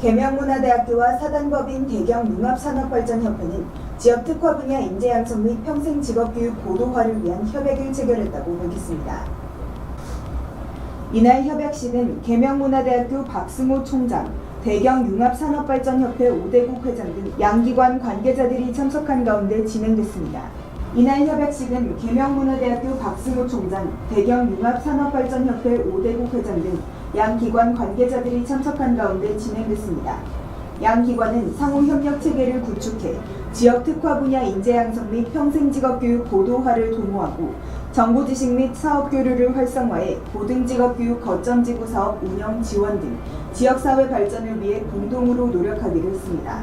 계명문화대학교와 사단법인 대경융합산업발전협회는 지역 특화 분야 인재 양성 및 평생 직업교육 고도화를 위한 협약을 체결했다고 밝혔습니다. 이날 협약식은 계명문화대학교 박승호 총장, 대경융합산업발전협회 오대국 회장 등 양기관 관계자들이 참석한 가운데 진행됐습니다. 이날 협약식은 계명문화대학교 박승호 총장, 대경융합산업발전협회 오대국 회장 등 양 기관 관계자들이 참석한 가운데 진행됐습니다. 양 기관은 상호 협력 체계를 구축해 지역 특화 분야 인재 양성 및 평생 직업 교육 고도화를 도모하고 정보 지식 및 사업 교류를 활성화해 고등 직업 교육 거점 지구 사업 운영 지원 등 지역 사회 발전을 위해 공동으로 노력하기로 했습니다.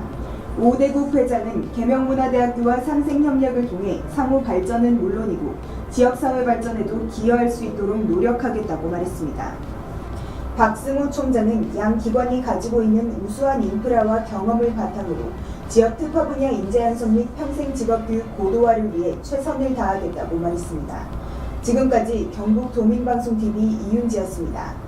오대국 회장은 계명문화대학교와 상생 협력을 통해 상호 발전은 물론이고 지역 사회 발전에도 기여할 수 있도록 노력하겠다고 말했습니다. 박승우 총장은 양 기관이 가지고 있는 우수한 인프라와 경험을 바탕으로 지역 특화 분야 인재 양성 및 평생 직업 교육 고도화를 위해 최선을 다하겠다고 말했습니다. 지금까지 경북 도민방송TV 이윤지였습니다.